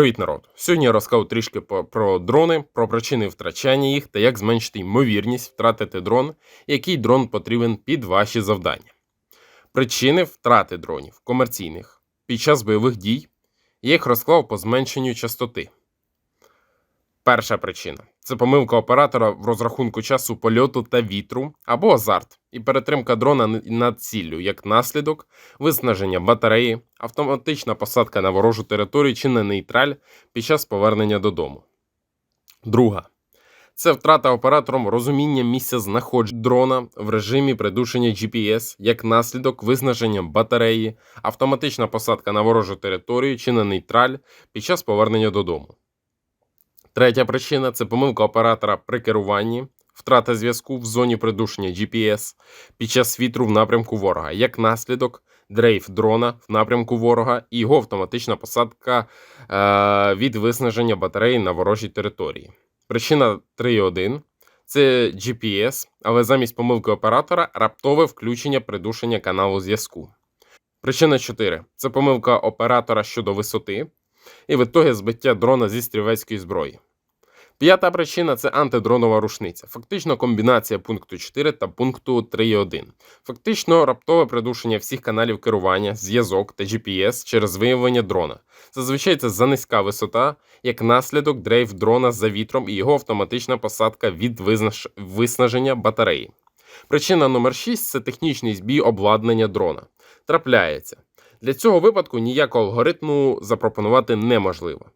Привіт, народ! Сьогодні я розкажу трішки про дрони, про причини втрачання їх та як зменшити ймовірність втратити дрон, який дрон потрібен під ваші завдання. Причини втрати дронів комерційних під час бойових дій я їх розклав по зменшенню частоти. Перша причина це помилка оператора в розрахунку часу польоту та вітру або азарт і перетримка дрона над ціллю, як наслідок, виснаження батареї, автоматична посадка на ворожу територію чи на нейтраль під час повернення додому. Друга це втрата оператором розуміння місця знаходження дрона в режимі придушення GPS, як наслідок виснаження батареї, автоматична посадка на ворожу територію чи на нейтраль під час повернення додому. Третя причина це помилка оператора при керуванні, втрата зв'язку в зоні придушення GPS під час вітру в напрямку ворога, як наслідок дрейф дрона в напрямку ворога і його автоматична посадка е, від виснаження батареї на ворожій території. Причина 3.1 це GPS, але замість помилки оператора раптове включення придушення каналу зв'язку. Причина 4 це помилка оператора щодо висоти і в ітогі збиття дрона зі стрілецької зброї. П'ята причина це антидронова рушниця. Фактично комбінація пункту 4 та пункту 3.1. Фактично раптове придушення всіх каналів керування, зв'язок та GPS через виявлення дрона. Зазвичай це занизька висота, як наслідок дрейф дрона за вітром і його автоматична посадка від визнаж- виснаження батареї. Причина номер 6 це технічний збій обладнання дрона. Трапляється. Для цього випадку ніякого алгоритму запропонувати неможливо.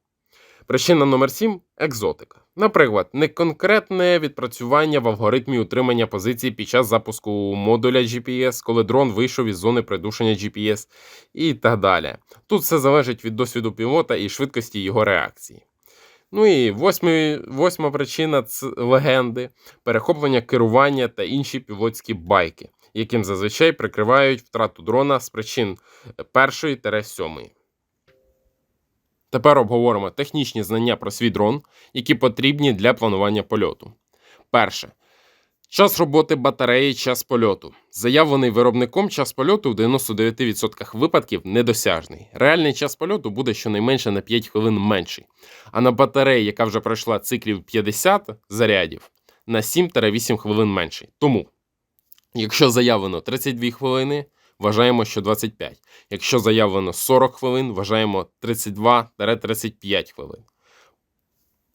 Причина номер 7 екзотика. Наприклад, неконкретне відпрацювання в алгоритмі утримання позиції під час запуску модуля GPS, коли дрон вийшов із зони придушення GPS і так далі. Тут все залежить від досвіду пілота і швидкості його реакції. Ну і восьмий, восьма причина це легенди, перехоплення керування та інші пілотські байки, яким зазвичай прикривають втрату дрона з причин першої та сьомої. Тепер обговоримо технічні знання про свій дрон, які потрібні для планування польоту. Перше. Час роботи батареї, час польоту. Заявлений виробником час польоту в 99% випадків недосяжний. Реальний час польоту буде щонайменше на 5 хвилин менший. А на батареї, яка вже пройшла циклів 50 зарядів, на 7-8 хвилин менший. Тому, якщо заявлено 32 хвилини, вважаємо, що 25. Якщо заявлено 40 хвилин, вважаємо 32-35 хвилин.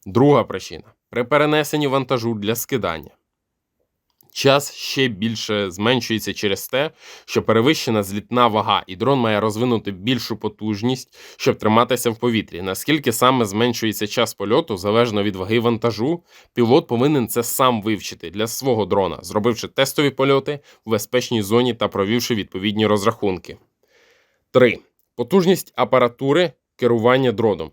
Друга причина при перенесенні вантажу для скидання. Час ще більше зменшується через те, що перевищена злітна вага, і дрон має розвинути більшу потужність, щоб триматися в повітрі. Наскільки саме зменшується час польоту, залежно від ваги вантажу, пілот повинен це сам вивчити для свого дрона, зробивши тестові польоти в безпечній зоні та провівши відповідні розрахунки. 3. Потужність апаратури керування дроном.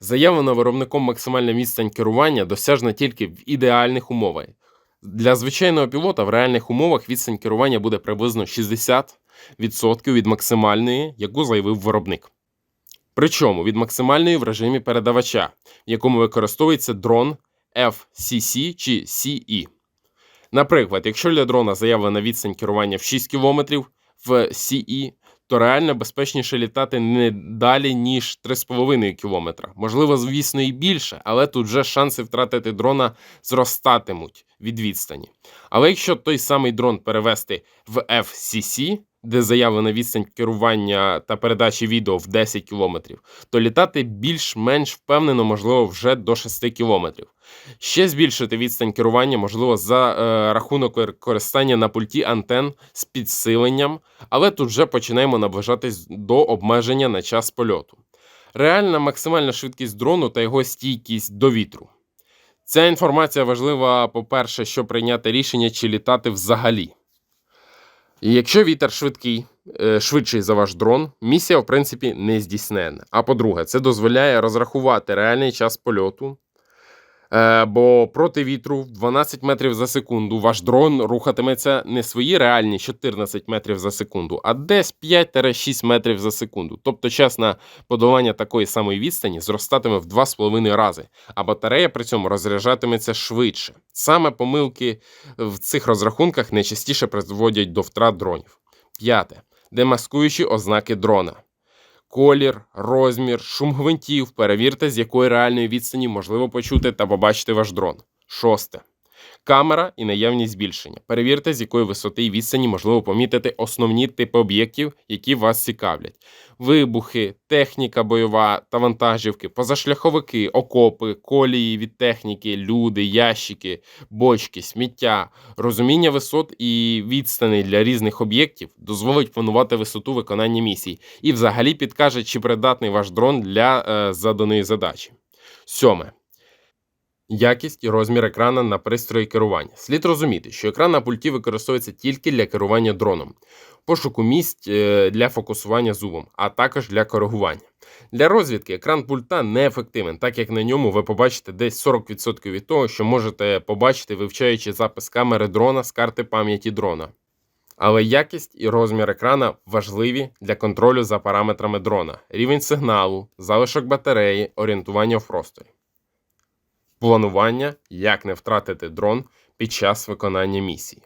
Заявлена виробником максимальна відстань керування досяжна тільки в ідеальних умовах. Для звичайного пілота в реальних умовах відстань керування буде приблизно 60% від максимальної, яку заявив виробник. Причому від максимальної в режимі передавача, в якому використовується дрон FCC чи CE. Наприклад, якщо для дрона заявлена відстань керування в 6 км в CE, то реально безпечніше літати не далі, ніж 3,5 км. Можливо, звісно, і більше, але тут вже шанси втратити дрона зростатимуть від відстані. Але якщо той самий дрон перевести в FCC, де заявлена відстань керування та передачі відео в 10 км, то літати більш-менш впевнено можливо вже до 6 км. Ще збільшити відстань керування можливо за е, рахунок кор- користання на пульті антен з підсиленням, але тут вже починаємо наближатись до обмеження на час польоту. Реальна максимальна швидкість дрону та його стійкість до вітру. Ця інформація важлива, по-перше, щоб прийняти рішення, чи літати взагалі. І якщо вітер швидкий, е, швидший за ваш дрон, місія, в принципі, не здійснена. А по-друге, це дозволяє розрахувати реальний час польоту. Е, бо проти вітру в 12 метрів за секунду ваш дрон рухатиметься не свої реальні 14 метрів за секунду, а десь 5-6 метрів за секунду. Тобто час на подолання такої самої відстані зростатиме в 2,5 рази, а батарея при цьому розряджатиметься швидше. Саме помилки в цих розрахунках найчастіше призводять до втрат дронів. П'яте. Демаскуючі ознаки дрона. Колір, розмір, шум гвинтів. Перевірте, з якої реальної відстані можливо почути та побачити ваш дрон. Шосте. Камера і наявність збільшення. Перевірте, з якої висоти і відстані можливо помітити основні типи об'єктів, які вас цікавлять: вибухи, техніка бойова та вантажівки, позашляховики, окопи, колії від техніки, люди, ящики, бочки, сміття. Розуміння висот і відстаней для різних об'єктів дозволить планувати висоту виконання місій і взагалі підкаже, чи придатний ваш дрон для е, заданої задачі. Сьоме. Якість і розмір екрана на пристрої керування. Слід розуміти, що екран на пульті використовується тільки для керування дроном, пошуку місць е, для фокусування зубом, а також для коригування. Для розвідки екран пульта неефективен, так як на ньому ви побачите десь 40% від того, що можете побачити, вивчаючи запис камери дрона з карти пам'яті дрона. Але якість і розмір екрана важливі для контролю за параметрами дрона, рівень сигналу, залишок батареї, орієнтування в просторі. Планування, як не втратити дрон під час виконання місії.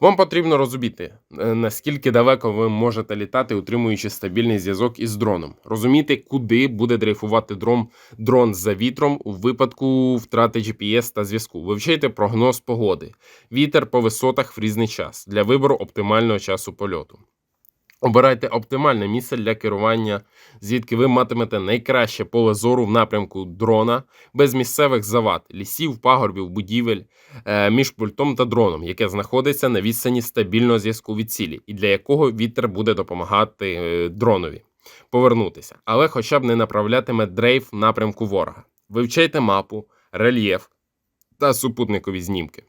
Вам потрібно розуміти, е, наскільки далеко ви можете літати, утримуючи стабільний зв'язок із дроном. Розуміти, куди буде дрейфувати дрон, дрон за вітром у випадку втрати GPS та зв'язку. Вивчайте прогноз погоди, вітер по висотах в різний час для вибору оптимального часу польоту. Обирайте оптимальне місце для керування, звідки ви матимете найкраще поле зору в напрямку дрона без місцевих завад, лісів, пагорбів, будівель е, між пультом та дроном, яке знаходиться на відстані стабільного зв'язку від цілі, і для якого вітер буде допомагати е, дронові повернутися, але хоча б не направлятиме дрейф в напрямку ворога. Вивчайте мапу, рельєф та супутникові знімки.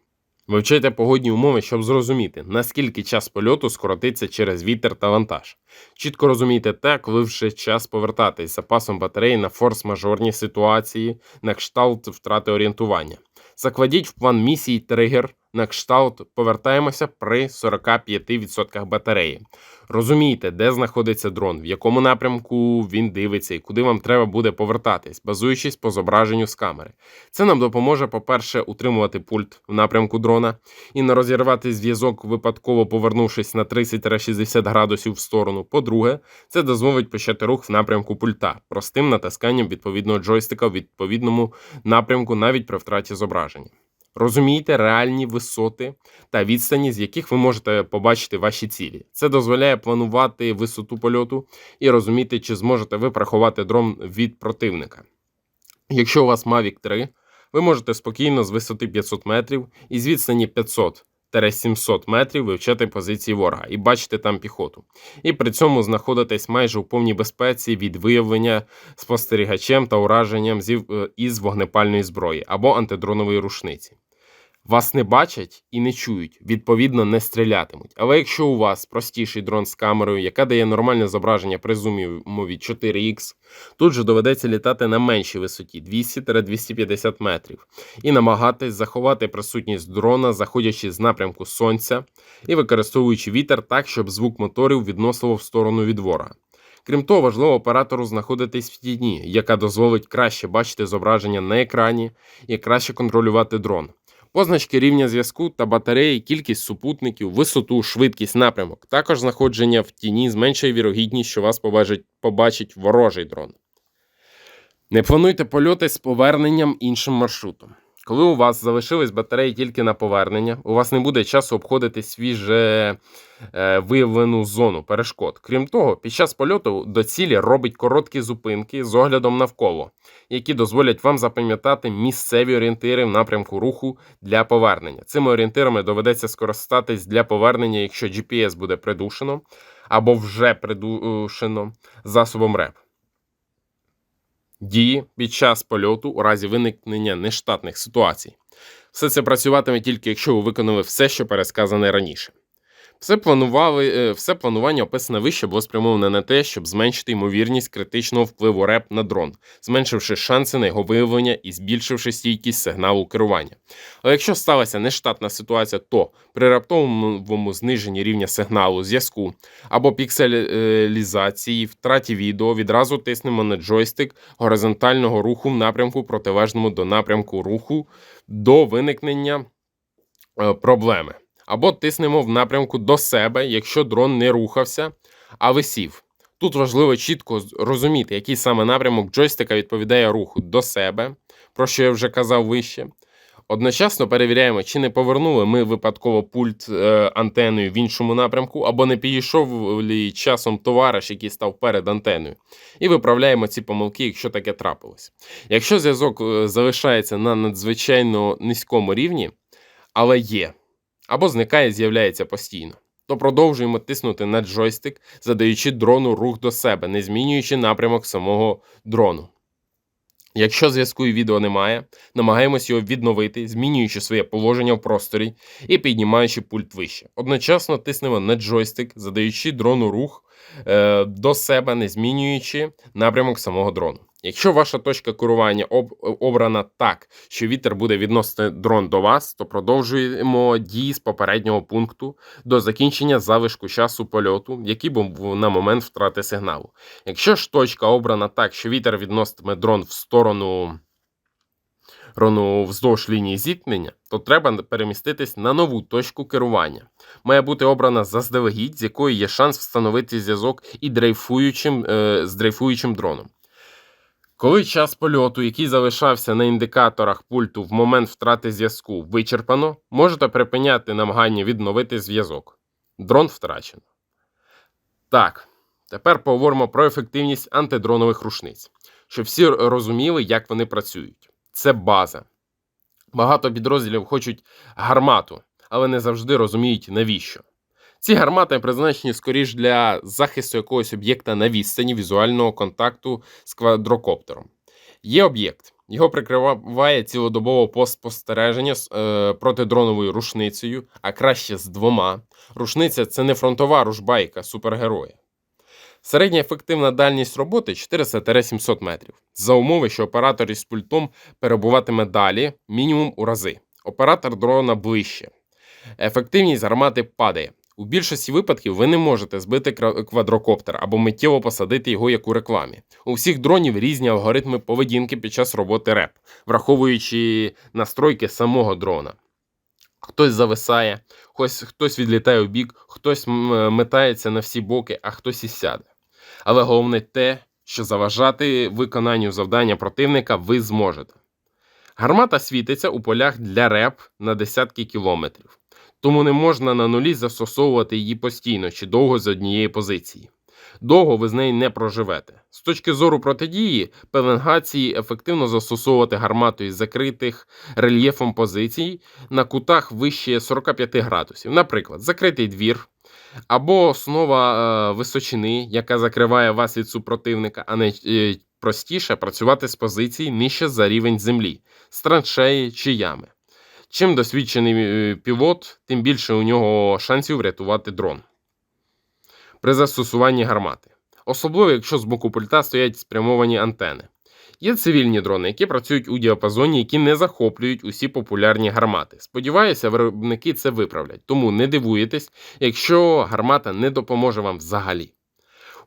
Вивчайте погодні умови, щоб зрозуміти, наскільки час польоту скоротиться через вітер та вантаж. Чітко розумійте те, коли вже час повертатись запасом батареї на форс-мажорні ситуації, на кшталт втрати орієнтування. Закладіть в план місії тригер на кшталт повертаємося при 45% батареї. Розумійте, де знаходиться дрон, в якому напрямку він дивиться і куди вам треба буде повертатись, базуючись по зображенню з камери. Це нам допоможе, по-перше, утримувати пульт в напрямку дрона і не розірвати зв'язок, випадково повернувшись на 30-60 градусів в сторону. По-друге, це дозволить почати рух в напрямку пульта простим натисканням відповідного джойстика в відповідному напрямку навіть при втраті зображення. Розумійте реальні висоти та відстані, з яких ви можете побачити ваші цілі. Це дозволяє планувати висоту польоту і розуміти, чи зможете ви приховати дрон від противника. Якщо у вас Mavic 3, ви можете спокійно з висоти 500 метрів і з відстані 500-700 метрів вивчати позиції ворога і бачити там піхоту. І при цьому знаходитись майже у повній безпеці від виявлення спостерігачем та ураженням із вогнепальної зброї або антидронової рушниці. Вас не бачать і не чують, відповідно, не стрілятимуть. Але якщо у вас простіший дрон з камерою, яка дає нормальне зображення при зумі мові 4х, тут же доведеться літати на меншій висоті 200-250 метрів і намагатись заховати присутність дрона, заходячи з напрямку сонця і використовуючи вітер так, щоб звук моторів відносило в сторону від ворога. Крім того, важливо оператору знаходитись в тіні, яка дозволить краще бачити зображення на екрані і краще контролювати дрон. Позначки рівня зв'язку та батареї, кількість супутників, висоту, швидкість, напрямок. Також знаходження в тіні зменшує вірогідність, що вас побачить, побачить ворожий дрон. Не плануйте польоти з поверненням іншим маршрутом. Коли у вас залишились батареї тільки на повернення, у вас не буде часу обходити свіже е, виявлену зону перешкод. Крім того, під час польоту до цілі робить короткі зупинки з оглядом навколо, які дозволять вам запам'ятати місцеві орієнтири в напрямку руху для повернення. Цими орієнтирами доведеться скористатись для повернення, якщо GPS буде придушено або вже придушено засобом РЕП. Дії під час польоту у разі виникнення нештатних ситуацій. Все це працюватиме тільки якщо ви виконали все, що пересказане раніше. Все, планували, е, все планування описане вище було спрямоване на те, щоб зменшити ймовірність критичного впливу РЕП на дрон, зменшивши шанси на його виявлення і збільшивши стійкість сигналу керування. Але якщо сталася нештатна ситуація, то при раптовому зниженні рівня сигналу, зв'язку або пікселізації, втраті відео відразу тиснемо на джойстик горизонтального руху в напрямку протилежному до напрямку руху до виникнення е, проблеми. Або тиснемо в напрямку до себе, якщо дрон не рухався, а висів. Тут важливо чітко розуміти, який саме напрямок джойстика відповідає руху до себе, про що я вже казав вище. Одночасно перевіряємо, чи не повернули ми випадково пульт е, антеною в іншому напрямку, або не підійшов лі часом товариш, який став перед антеною. І виправляємо ці помилки, якщо таке трапилось. Якщо зв'язок е, залишається на надзвичайно низькому рівні, але є, або зникає, з'являється постійно, то продовжуємо тиснути на джойстик, задаючи дрону рух до себе, не змінюючи напрямок самого дрону. Якщо зв'язку і відео немає, намагаємось його відновити, змінюючи своє положення в просторі і піднімаючи пульт вище. Одночасно тиснемо на джойстик, задаючи дрону рух е, до себе, не змінюючи напрямок самого дрону. Якщо ваша точка керування об, обрана так, що вітер буде відносити дрон до вас, то продовжуємо дії з попереднього пункту до закінчення залишку часу польоту, який був на момент втрати сигналу. Якщо ж точка обрана так, що вітер відноситиме дрон в сторону рону вздовж лінії зіткнення, то треба переміститись на нову точку керування. Має бути обрана заздалегідь, з якої є шанс встановити зв'язок і дрейфуючим, е, з дрейфуючим дроном. Коли час польоту, який залишався на індикаторах пульту в момент втрати зв'язку, вичерпано, можете припиняти намагання відновити зв'язок. Дрон втрачено. Так, тепер поговоримо про ефективність антидронових рушниць, щоб всі розуміли, як вони працюють. Це база. Багато підрозділів хочуть гармату, але не завжди розуміють навіщо. Ці гармати призначені скоріш для захисту якогось об'єкта на відстані візуального контакту з квадрокоптером. Є об'єкт, його прикриває цілодобово постспостереження з е, протидроновою рушницею, а краще з двома. Рушниця це не фронтова рушбайка супергероя. Середня ефективна дальність роботи 400-700 метрів. За умови, що оператор із пультом перебуватиме далі, мінімум у рази. Оператор дрона ближче. Ефективність гармати падає. У більшості випадків ви не можете збити квадрокоптер або миттєво посадити його як у рекламі. У всіх дронів різні алгоритми поведінки під час роботи РЕП, враховуючи настройки самого дрона. Хтось зависає, хтось, відлітає у бік, хтось метається на всі боки, а хтось і сяде. Але головне те, що заважати виконанню завдання противника ви зможете. Гармата світиться у полях для реп на десятки кілометрів, тому не можна на нулі застосовувати її постійно чи довго з однієї позиції. Довго ви з нею не проживете. З точки зору протидії, пеленгації ефективно застосовувати гармату із закритих рельєфом позицій на кутах вище 45 градусів. Наприклад, закритий двір, або основа е, височини, яка закриває вас від супротивника, а не е, простіше працювати з позицій нижче за рівень землі, з траншеї чи ями. Чим досвідчений е, пілот, тим більше у нього шансів врятувати дрон при застосуванні гармати. Особливо, якщо з боку пульта стоять спрямовані антени. Є цивільні дрони, які працюють у діапазоні, які не захоплюють усі популярні гармати. Сподіваюся, виробники це виправлять, тому не дивуєтесь, якщо гармата не допоможе вам взагалі.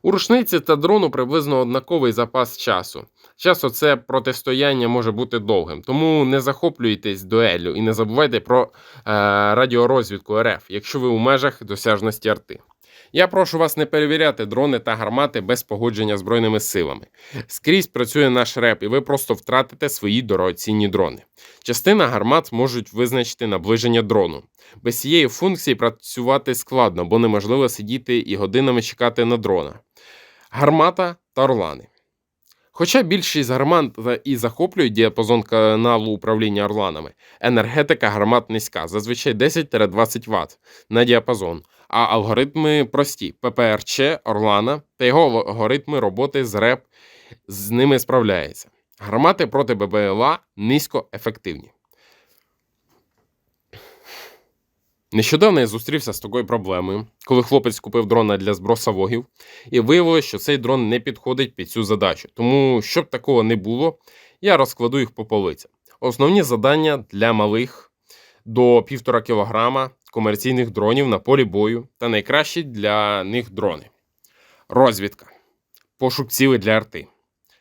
У рушниці та дрону приблизно однаковий запас часу. Часто це протистояння може бути довгим, тому не захоплюйтесь дуеллю і не забувайте про е, радіорозвідку РФ, якщо ви у межах досяжності арти. Я прошу вас не перевіряти дрони та гармати без погодження збройними силами. Скрізь працює наш реп, і ви просто втратите свої дорогоцінні дрони. Частина гармат можуть визначити наближення дрону. Без цієї функції працювати складно, бо неможливо сидіти і годинами чекати на дрона. Гармата та орлани. Хоча більшість гармат і захоплюють діапазон каналу управління орланами, енергетика гармат низька, зазвичай 10-20 Вт на діапазон, а алгоритми прості: ППРЧ, Орлана та його алгоритми роботи з РЕП з ними справляється. Гармати проти ББЛА низькоефективні. Нещодавно я зустрівся з такою проблемою, коли хлопець купив дрона для зброса вогів, і виявилося, що цей дрон не підходить під цю задачу. Тому, щоб такого не було, я розкладу їх по полицям. Основні завдання для малих до 1,5 кг комерційних дронів на полі бою та найкращі для них дрони. Розвідка. Пошук цілей для арти.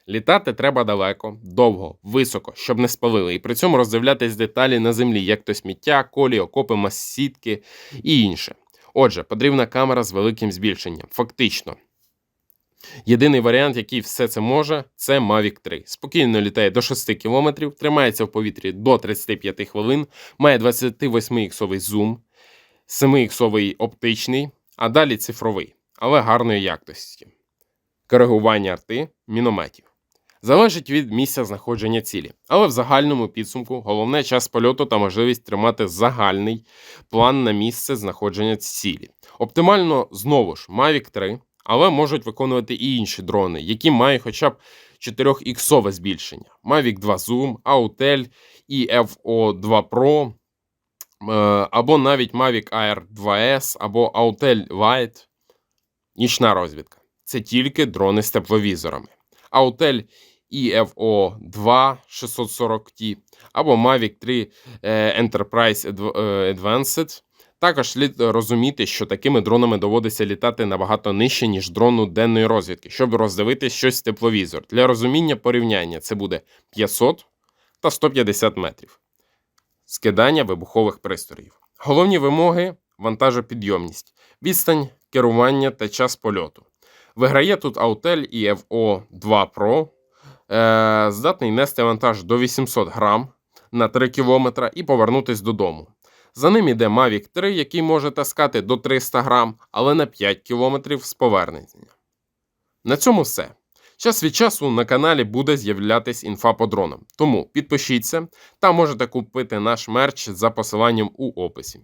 Літати треба далеко, довго, високо, щоб не спалили, і при цьому роздивлятись деталі на землі, як то сміття, колі, окопи, масітки і інше. Отже, потрібна камера з великим збільшенням. Фактично, Єдиний варіант, який все це може, це Mavic 3. Спокійно літає до 6 км, тримається в повітрі до 35 хвилин, має 28-іксовий зум, 7-іксовий оптичний, а далі цифровий, але гарної якості. Коригування арти мінометів. Залежить від місця знаходження цілі, але в загальному підсумку головне час польоту та можливість тримати загальний план на місце знаходження цілі. Оптимально знову ж Mavic 3, але можуть виконувати і інші дрони, які мають хоча б 4-іксове збільшення. Mavic 2 Zoom, Autel EFO2 Pro, е, або навіть Mavic Air 2S, або Autel Lite. Нічна розвідка. Це тільки дрони з тепловізорами. Autel EFO2 640T або Mavic 3 е, Enterprise е, Advanced. Також слід розуміти, що такими дронами доводиться літати набагато нижче, ніж дрону денної розвідки, щоб роздивити щось в тепловізор. Для розуміння порівняння це буде 500 та 150 метрів. Скидання вибухових пристроїв. Головні вимоги вантажопідйомність, відстань керування та час польоту. Виграє тут Autel EFO 2 Pro, е, здатний нести вантаж до 800 грам на 3 км і повернутись додому. За ним іде Mavic 3, який може таскати до 300 грам, але на 5 км з повернення. На цьому все. Час від часу на каналі буде з'являтись інфа по дронам. Тому підпишіться та можете купити наш мерч за посиланням у описі.